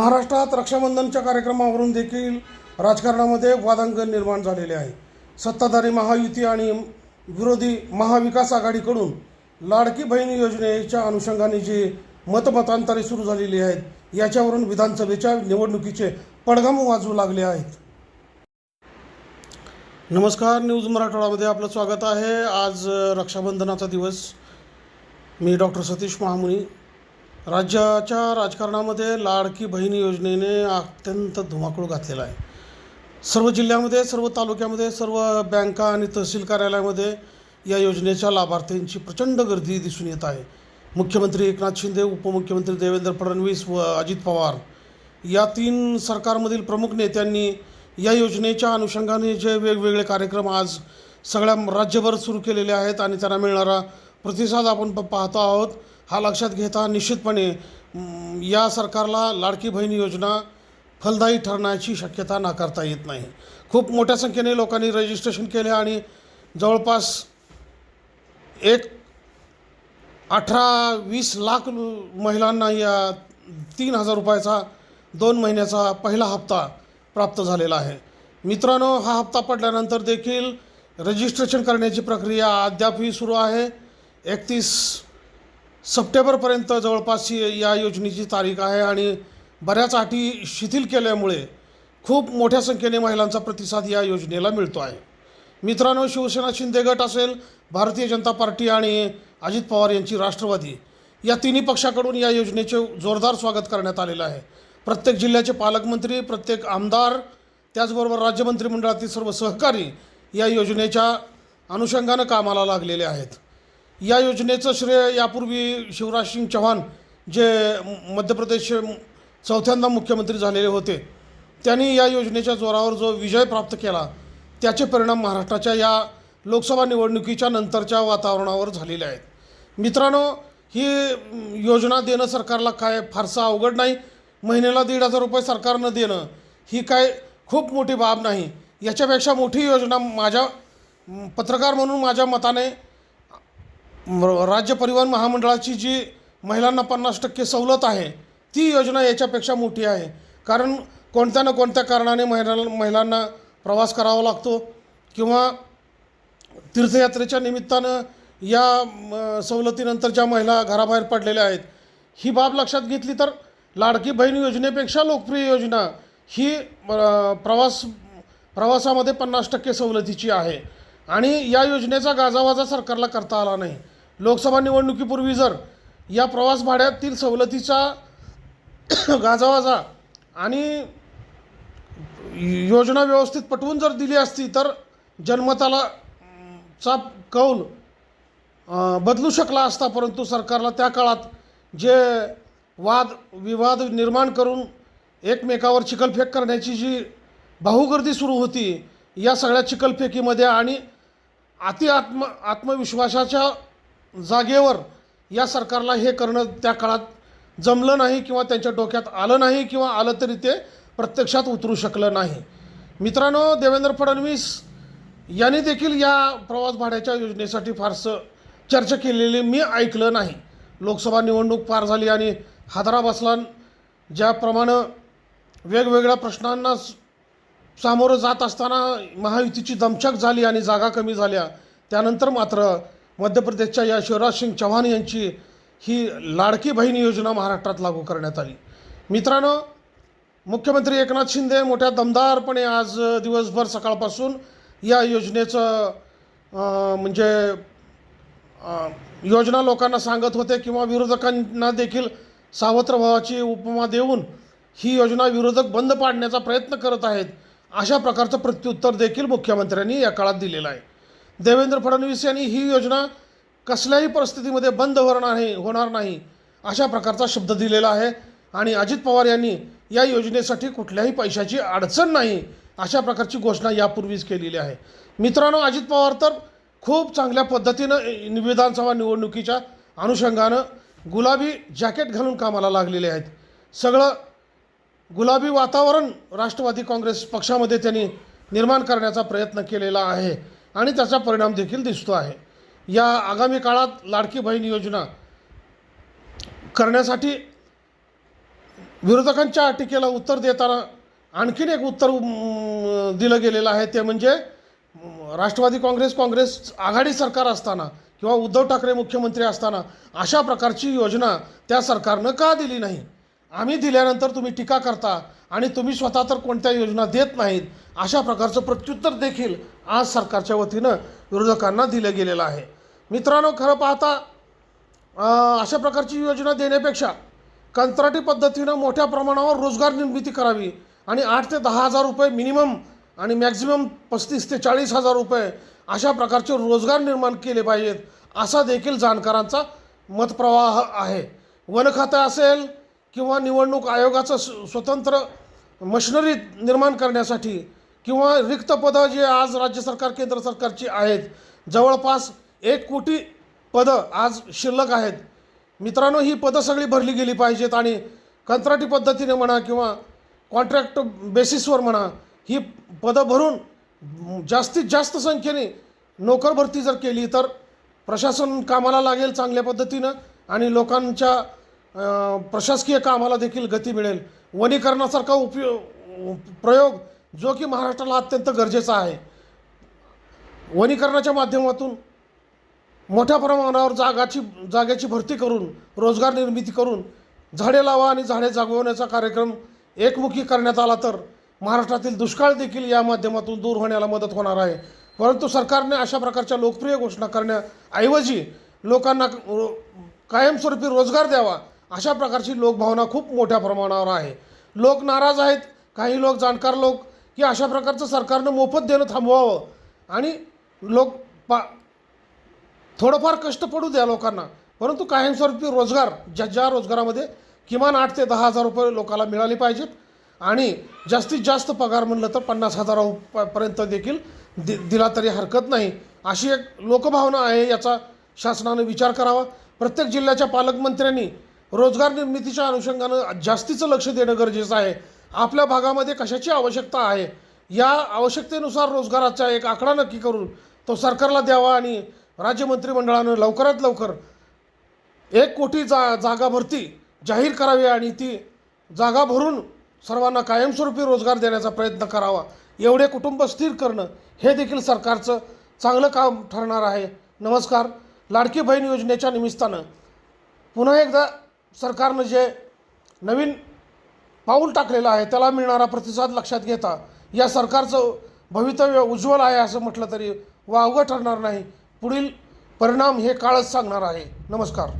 महाराष्ट्रात रक्षाबंधनच्या कार्यक्रमावरून देखील राजकारणामध्ये वादांगण निर्माण झालेले आहे. सत्ताधारी महायुती आणि विरोधी महाविकास आघाडीकडून लाडकी बहीण योजनेच्या अनुषंगाने जी मतमतांतरे सुरू झालेली आहेत याच्यावरून विधानसभेच्या निवडणुकीचे पडघम वाजवू लागले आहेत. नमस्कार न्यूज मराठवाडामध्ये आपलं स्वागत आहे. आज रक्षाबंधनाचा दिवस. मी डॉक्टर सतीश महामुनी राज्याच्या राजकारणामध्ये लाडकी बहीण योजनेने अत्यंत धुमाकूळ घातलेला आहे. सर्व जिल्ह्यामध्ये सर्व तालुक्यामध्ये सर्व बँका आणि तहसील कार्यालयामध्ये या योजनेच्या लाभार्थ्यांची प्रचंड गर्दी दिसून येत आहे. मुख्यमंत्री एकनाथ शिंदे उपमुख्यमंत्री देवेंद्र फडणवीस व अजित पवार या तीन सरकारमधील प्रमुख नेत्यांनी या योजनेच्या अनुषंगाने जे वेगवेगळे कार्यक्रम आज सगळ्या राज्यभर सुरू केलेले आहेत आणि त्यांना मिळणारा प्रतिसाद आपण प- पाहतो आहोत. हा लक्षात घेता निश्चितपणे या सरकारला लाडकी बहीण योजना फलदायी ठरण्याची शक्यता नाकारता येत नाही. खूप मोठ्या संख्येने लोकांनी रजिस्ट्रेशन केले आणि जवळपास एक अठरा वीस लाख महिलांना या तीन हजार रुपयाचा दोन महिन्याचा पहिला हप्ता प्राप्त झालेला आहे. मित्रांनो हा हप्ता पडल्यानंतर देखील रजिस्ट्रेशन करण्याची प्रक्रिया अद्यापही सुरू आहे. एकतीस सप्टेंबरपर्यंत जवळपास या योजनेची तारीख आहे आणि बऱ्याच अटी शिथिल केल्यामुळे खूप मोठ्या संख्येने महिलांचा प्रतिसाद या योजनेला मिळतो आहे. मित्रांनो शिवसेना शिंदे गट असेल भारतीय जनता पार्टी आणि अजित पवार यांची राष्ट्रवादी या तिन्ही पक्षाकडून या योजनेचे जोरदार स्वागत करण्यात आलेलं आहे. प्रत्येक जिल्ह्याचे पालकमंत्री प्रत्येक आमदार त्याचबरोबर राज्य मंत्रिमंडळातील सर्व सहकारी या योजनेच्या अनुषंगानं कामाला लागलेले आहेत. या योजनेचं श्रेय यापूर्वी शिवराज सिंग चौहान जे मध्य प्रदेश चौथ्यांदा मुख्यमंत्री झालेले होते त्यांनी या योजनेच्या जोरावर जो विजय प्राप्त केला त्याचे परिणाम महाराष्ट्राच्या या लोकसभा निवडणुकीच्या नंतरच्या वातावरणावर झालेले आहेत. मित्रांनो ही योजना देणं सरकारला काय फारसं अवघड नाही. महिन्याला दीड हजार रुपये सरकारनं देणं ही काय खूप मोठी बाब नाही. याच्यापेक्षा मोठी योजना माझ्या पत्रकार म्हणून माझ्या मताने राज्य परिवहन महामंडळाची जी महिलांना पन्नास टक्के सवलत आहे ती योजना याच्यापेक्षा मोठी आहे. कारण कोणत्या ना कोणत्या कारणाने महिला महिलांना प्रवास करावा लागतो किंवा तीर्थयात्रेच्या निमित्तानं या सवलतीनंतर ज्या महिला घराबाहेर पडलेल्या आहेत ही बाब लक्षात घेतली तर लाडकी बहीण योजनेपेक्षा लोकप्रिय योजना ही प्रवास प्रवासामध्ये पन्नास टक्के सवलतीची आहे. आणि या योजनेचा गाजावाजा सरकारला करता आला नाही. लोकसभा निवडणुकीपूर्वी जर या प्रवास भाड्यातील सवलतीचा गाजावाजा आणि योजना व्यवस्थित पटवून जर दिली असती तर जनमताला चा कौल बदलू शकला असता. परंतु सरकारला त्या काळात जे वाद विवाद निर्माण करून एकमेकावर चिखलफेक करण्याची जी बाहुगर्दी सुरू होती या सगळ्या चिखलफेकीमध्ये आणि अति आत्म आत्मविश्वासाच्या जागेवर या सरकारला हे करणं त्या काळात जमलं नाही किंवा त्यांच्या डोक्यात आलं नाही किंवा आलं तरी ते प्रत्यक्षात उतरू शकलं नाही. मित्रांनो देवेंद्र फडणवीस यांनी देखील या प्रवास भाड्याच्या योजनेसाठी फारसं चर्चा केलेली मी ऐकलं नाही. लोकसभा निवडणूक पार झाली आणि हादरा बसला. ज्याप्रमाणे वेगवेगळ्या प्रश्नांना सामोरं जात असताना महायुतीची दमछक झाली आणि जागा कमी झाल्या. त्यानंतर मात्र मध्य प्रदेशच्या या शिवराज सिंग चव्हाण यांची ही लाडकी बहीण योजना महाराष्ट्रात लागू करण्यात आली. मित्रांनो मुख्यमंत्री एकनाथ शिंदे मोठ्या दमदारपणे आज दिवसभर सकाळपासून या योजनेचं म्हणजे योजना लोकांना सांगत होते किंवा विरोधकांना देखील सावत्र भावाची उपमा देऊन ही योजना विरोधक बंद पाडण्याचा प्रयत्न करत आहेत अशा प्रकारचं प्रत्युत्तर देखील मुख्यमंत्र्यांनी या काळात दिलेलं आहे. देवेंद्र फडणवीस यांनी ही योजना कसल्याही परिस्थितीमध्ये बंद होणार नाही होणार नाही अशा प्रकारचा शब्द दिलेला आहे. आणि अजित पवार यांनी या योजनेसाठी कुठल्याही पैशाची अडचण नाही अशा प्रकारची घोषणा यापूर्वीच केलेली आहे. मित्रांनो अजित पवार तर खूप चांगल्या पद्धतीनं विधानसभा निवडणुकीच्या अनुषंगानं गुलाबी जॅकेट घालून कामाला लागलेले आहेत. सगळं गुलाबी वातावरण राष्ट्रवादी काँग्रेस पक्षामध्ये त्यांनी निर्माण करण्याचा प्रयत्न केलेला आहे. आणि त्याचा परिणाम देखील दिसतो आहे. या आगामी काळात लाडकी बहीण योजना करण्यासाठी विरोधकांच्या टीकेला उत्तर देताना आणखीन एक उत्तर दिलं गेलेलं आहे. ते म्हणजे राष्ट्रवादी काँग्रेस काँग्रेस आघाडी सरकार असताना किंवा उद्धव ठाकरे मुख्यमंत्री असताना अशा प्रकारची योजना त्या सरकारनं का दिली नाही? आम्ही दिल्यानंतर तुम्ही टीका करता आणि तुम्ही स्वतः तर कोणत्या योजना देत नाहीत अशा प्रकारचं प्रत्युत्तर देखील आज सरकारच्या वतीनं विरोधकांना दिलं गेलेलं आहे. मित्रांनो खरं पाहता अशा प्रकारची योजना देण्यापेक्षा कंत्राटी पद्धतीनं मोठ्या प्रमाणावर रोजगार निर्मिती करावी आणि आठ ते दहा हजार रुपये मिनिमम आणि मॅक्झिमम पस्तीस ते चाळीस हजार रुपये अशा प्रकारचे रोजगार निर्माण केले पाहिजेत असा देखील जाणकारांचा मतप्रवाह आहे. वन खातं असेल किंवा निवडणूक आयोगाचं स्वतंत्र मशिनरी निर्माण करण्यासाठी किंवा रिक्त पदं जे आज राज्य सरकार केंद्र सरकारची आहेत जवळपास एक कोटी पदं आज शिल्लक आहेत. मित्रांनो ही पदं सगळी भरली गेली पाहिजेत आणि कंत्राटी पद्धतीने म्हणा किंवा कॉन्ट्रॅक्ट बेसिसवर म्हणा ही पदं भरून जास्तीत जास्त संख्येने नोकर भरती जर केली तर प्रशासन कामाला लागेल चांगल्या पद्धतीनं आणि लोकांच्या प्रशासकीय कामाला देखील गती मिळेल. वनीकरणासारखा उपयोग प्रयोग जो की महाराष्ट्राला अत्यंत गरजेचा आहे. वनीकरणाच्या माध्यमातून मोठ्या प्रमाणावर जागाची जागेची भरती करून रोजगार निर्मिती करून झाडे लावा आणि झाडे जागवण्याचा कार्यक्रम एकमुखी करण्यात आला तर महाराष्ट्रातील दुष्काळ देखील या माध्यमातून दूर होण्याला मदत होणार आहे. परंतु सरकारने अशा प्रकारच्या लोकप्रिय घोषणा करण्याऐवजी लोकांना कायमस्वरूपी रोजगार द्यावा अशा प्रकारची लोकभावना खूप मोठ्या प्रमाणावर आहे. लोक नाराज आहेत काही लोक जाणकार लोक की अशा प्रकारचं सरकारनं मोफत देणं थांबवावं. आणि लोक पा थोडंफार कष्ट पडू द्या लोकांना परंतु कायमस्वरूपी रोजगार ज्या ज्या रोजगारामध्ये किमान आठ ते दहा हजार रुपये लोकांना मिळाले पाहिजेत आणि जास्तीत जास्त पगार म्हणलं तर पन्नास हजारापर्यंत देखील दि दिला तरी हरकत नाही. अशी एक लोकभावना आहे याचा शासनाने विचार करावा. प्रत्येक जिल्ह्याच्या पालकमंत्र्यांनी रोजगार निर्मितीच्या अनुषंगानं जास्तीचं लक्ष देणं गरजेचं आहे. आपल्या भागामध्ये कशाची आवश्यकता आहे? या आवश्यकतेनुसार रोजगाराचा एक आकडा नक्की करून तो सरकारला द्यावा आणि राज्य मंत्रिमंडळानं लवकरात लवकर एक कोटी जा जागा भरती जाहीर करावी आणि ती जागा भरून सर्वांना कायमस्वरूपी रोजगार देण्याचा प्रयत्न करावा. एवढे कुटुंब स्थिर करणं हे देखील सरकारचं चांगलं काम ठरणार आहे. नमस्कार. लाडकी बहीण योजनेच्या निमित्तानं पुन्हा एकदा सरकारनं जे नवीन पाऊल टाकलेलं आहे त्याला मिळणारा प्रतिसाद लक्षात घेता या सरकारचं भवितव्य उज्ज्वल आहे असं म्हटलं तरी वावगं ठरणार नाही. पुढील परिणाम हे काळच सांगणार आहे. नमस्कार.